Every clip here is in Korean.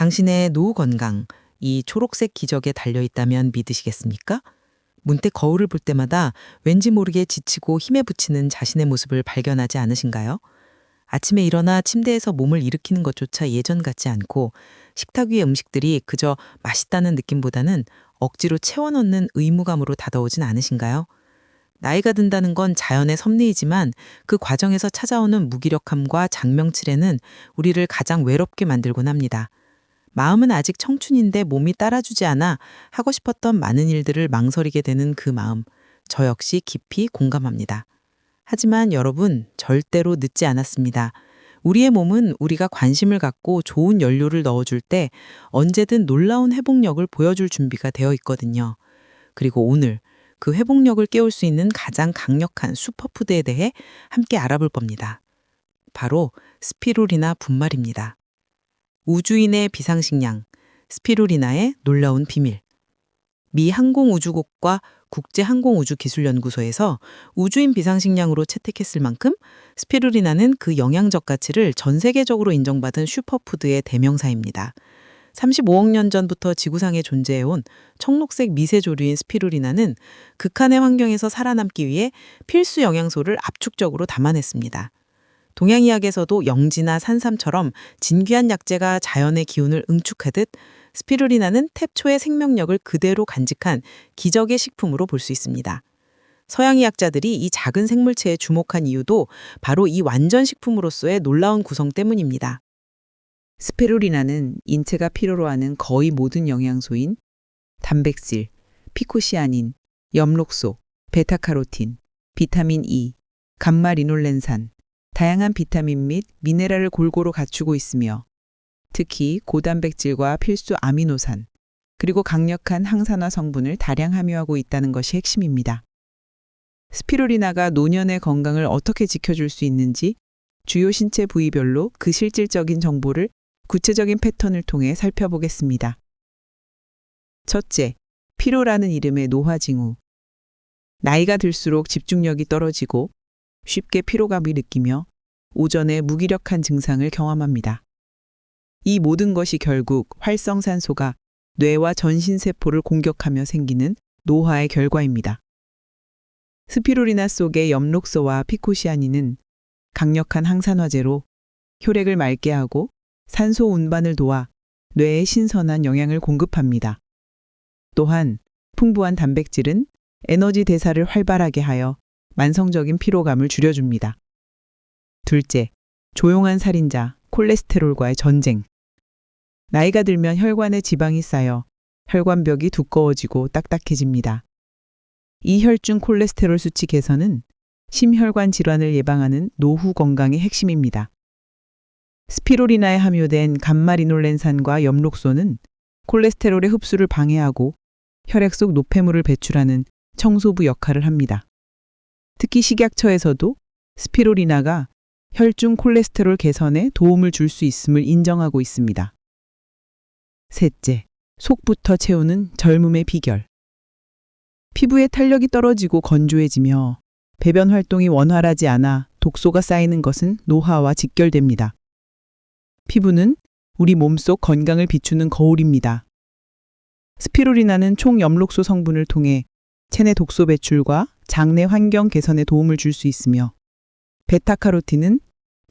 당신의 노후 건강, 이 초록색 기적에 달려 있다면 믿으시겠습니까? 문득 거울을 볼 때마다 왠지 모르게 지치고 힘에 부치는 자신의 모습을 발견하지 않으신가요? 아침에 일어나 침대에서 몸을 일으키는 것조차 예전 같지 않고 식탁 위의 음식들이 그저 맛있다는 느낌보다는 억지로 채워넣는 의무감으로 다가오진 않으신가요? 나이가 든다는 건 자연의 섭리이지만 그 과정에서 찾아오는 무기력함과 장명칠에는 우리를 가장 외롭게 만들곤 합니다. 마음은 아직 청춘인데 몸이 따라주지 않아 하고 싶었던 많은 일들을 망설이게 되는 그 마음, 저 역시 깊이 공감합니다. 하지만 여러분, 절대로 늦지 않았습니다. 우리의 몸은 우리가 관심을 갖고 좋은 연료를 넣어줄 때 언제든 놀라운 회복력을 보여줄 준비가 되어 있거든요. 그리고 오늘 그 회복력을 깨울 수 있는 가장 강력한 슈퍼푸드에 대해 함께 알아볼 겁니다. 바로 스피루리나 분말입니다. 우주인의 비상식량, 스피루리나의 놀라운 비밀. 미 항공우주국과 국제항공우주기술연구소에서 우주인 비상식량으로 채택했을 만큼 스피루리나는 그 영양적 가치를 전 세계적으로 인정받은 슈퍼푸드의 대명사입니다. 35억 년 전부터 지구상에 존재해온 청록색 미세조류인 스피루리나는 극한의 환경에서 살아남기 위해 필수 영양소를 압축적으로 담아냈습니다. 동양의학에서도 영지나 산삼처럼 진귀한 약재가 자연의 기운을 응축하듯 스피루리나는 탭초의 생명력을 그대로 간직한 기적의 식품으로 볼 수 있습니다. 서양의학자들이 이 작은 생물체에 주목한 이유도 바로 이 완전 식품으로서의 놀라운 구성 때문입니다. 스피루리나는 인체가 필요로 하는 거의 모든 영양소인 단백질, 피코시아닌, 엽록소, 베타카로틴, 비타민 E, 감마 리놀렌산, 다양한 비타민 및 미네랄을 골고루 갖추고 있으며 특히 고단백질과 필수 아미노산, 그리고 강력한 항산화 성분을 다량 함유하고 있다는 것이 핵심입니다. 스피루리나가 노년의 건강을 어떻게 지켜줄 수 있는지 주요 신체 부위별로 그 실질적인 정보를 구체적인 패턴을 통해 살펴보겠습니다. 첫째, 피로라는 이름의 노화 징후. 나이가 들수록 집중력이 떨어지고 쉽게 피로감을 느끼며 오전에 무기력한 증상을 경험합니다. 이 모든 것이 결국 활성산소가 뇌와 전신세포를 공격하며 생기는 노화의 결과입니다. 스피루리나 속의 엽록소와 피코시아닌은 강력한 항산화제로 혈액을 맑게 하고 산소 운반을 도와 뇌에 신선한 영양을 공급합니다. 또한 풍부한 단백질은 에너지 대사를 활발하게 하여 만성적인 피로감을 줄여줍니다. 둘째, 조용한 살인자, 콜레스테롤과의 전쟁. 나이가 들면 혈관에 지방이 쌓여 혈관벽이 두꺼워지고 딱딱해집니다. 이 혈중 콜레스테롤 수치 개선은 심혈관 질환을 예방하는 노후 건강의 핵심입니다. 스피루리나에 함유된 감마리놀렌산과 엽록소는 콜레스테롤의 흡수를 방해하고 혈액 속 노폐물을 배출하는 청소부 역할을 합니다. 특히 식약처에서도 스피루리나가 혈중 콜레스테롤 개선에 도움을 줄 수 있음을 인정하고 있습니다. 셋째, 속부터 채우는 젊음의 비결. 피부의 탄력이 떨어지고 건조해지며 배변 활동이 원활하지 않아 독소가 쌓이는 것은 노화와 직결됩니다. 피부는 우리 몸속 건강을 비추는 거울입니다. 스피루리나는 총엽록소 성분을 통해 체내 독소 배출과 장내 환경 개선에 도움을 줄 수 있으며 베타카로틴은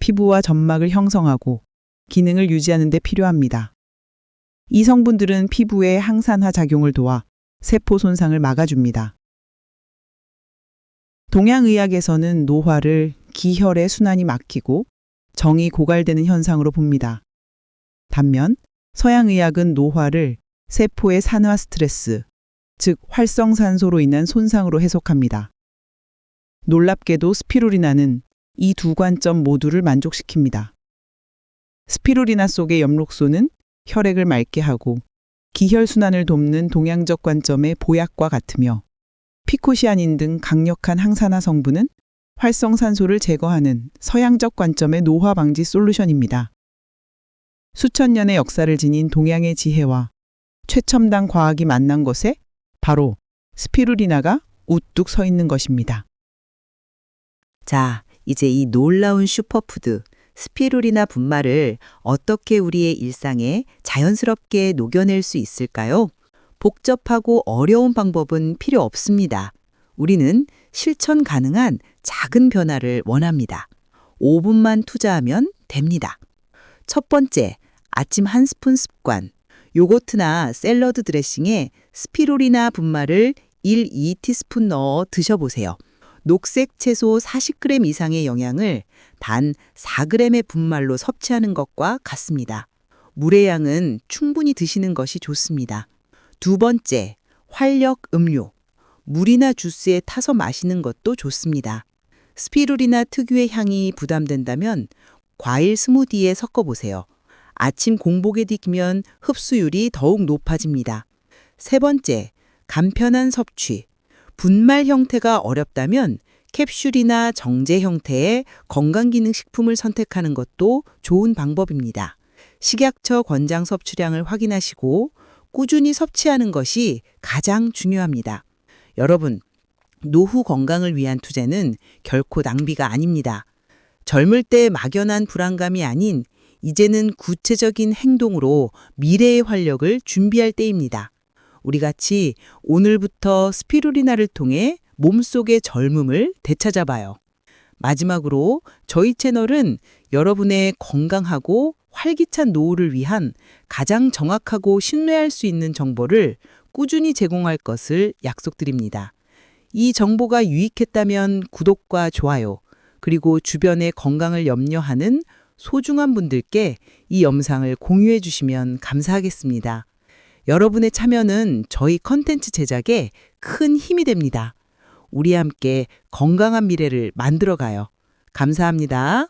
피부와 점막을 형성하고 기능을 유지하는 데 필요합니다. 이 성분들은 피부의 항산화 작용을 도와 세포 손상을 막아줍니다. 동양의학에서는 노화를 기혈의 순환이 막히고 정이 고갈되는 현상으로 봅니다. 반면 서양의학은 노화를 세포의 산화 스트레스, 즉 활성산소로 인한 손상으로 해석합니다. 놀랍게도 스피루리나는 이 두 관점 모두를 만족시킵니다. 스피루리나 속의 엽록소는 혈액을 맑게 하고 기혈순환을 돕는 동양적 관점의 보약과 같으며 피코시아닌 등 강력한 항산화 성분은 활성산소를 제거하는 서양적 관점의 노화 방지 솔루션입니다. 수천 년의 역사를 지닌 동양의 지혜와 최첨단 과학이 만난 것에 바로 스피루리나가 우뚝 서 있는 것입니다. 자, 이제 이 놀라운 슈퍼푸드 스피루리나 분말을 어떻게 우리의 일상에 자연스럽게 녹여낼 수 있을까요? 복잡하고 어려운 방법은 필요 없습니다. 우리는 실천 가능한 작은 변화를 원합니다. 5분만 투자하면 됩니다. 첫 번째, 아침 한 스푼 습관. 요거트나 샐러드 드레싱에 스피루리나 분말을 1, 2티스푼 넣어 드셔보세요. 녹색 채소 40g 이상의 영양을 단 4g의 분말로 섭취하는 것과 같습니다. 물의 양은 충분히 드시는 것이 좋습니다. 두 번째, 활력 음료. 물이나 주스에 타서 마시는 것도 좋습니다. 스피루리나 특유의 향이 부담된다면 과일 스무디에 섞어보세요. 아침 공복에 디키면 흡수율이 더욱 높아집니다. 세 번째, 간편한 섭취. 분말 형태가 어렵다면 캡슐이나 정제 형태의 건강기능식품을 선택하는 것도 좋은 방법입니다. 식약처 권장 섭취량을 확인하시고 꾸준히 섭취하는 것이 가장 중요합니다. 여러분, 노후 건강을 위한 투자는 결코 낭비가 아닙니다. 젊을 때 막연한 불안감이 아닌 이제는 구체적인 행동으로 미래의 활력을 준비할 때입니다. 우리 같이 오늘부터 스피루리나를 통해 몸속의 젊음을 되찾아봐요. 마지막으로 저희 채널은 여러분의 건강하고 활기찬 노후를 위한 가장 정확하고 신뢰할 수 있는 정보를 꾸준히 제공할 것을 약속드립니다. 이 정보가 유익했다면 구독과 좋아요, 그리고 주변의 건강을 염려하는 소중한 분들께 이 영상을 공유해 주시면 감사하겠습니다. 여러분의 참여는 저희 컨텐츠 제작에 큰 힘이 됩니다. 우리 함께 건강한 미래를 만들어 가요. 감사합니다.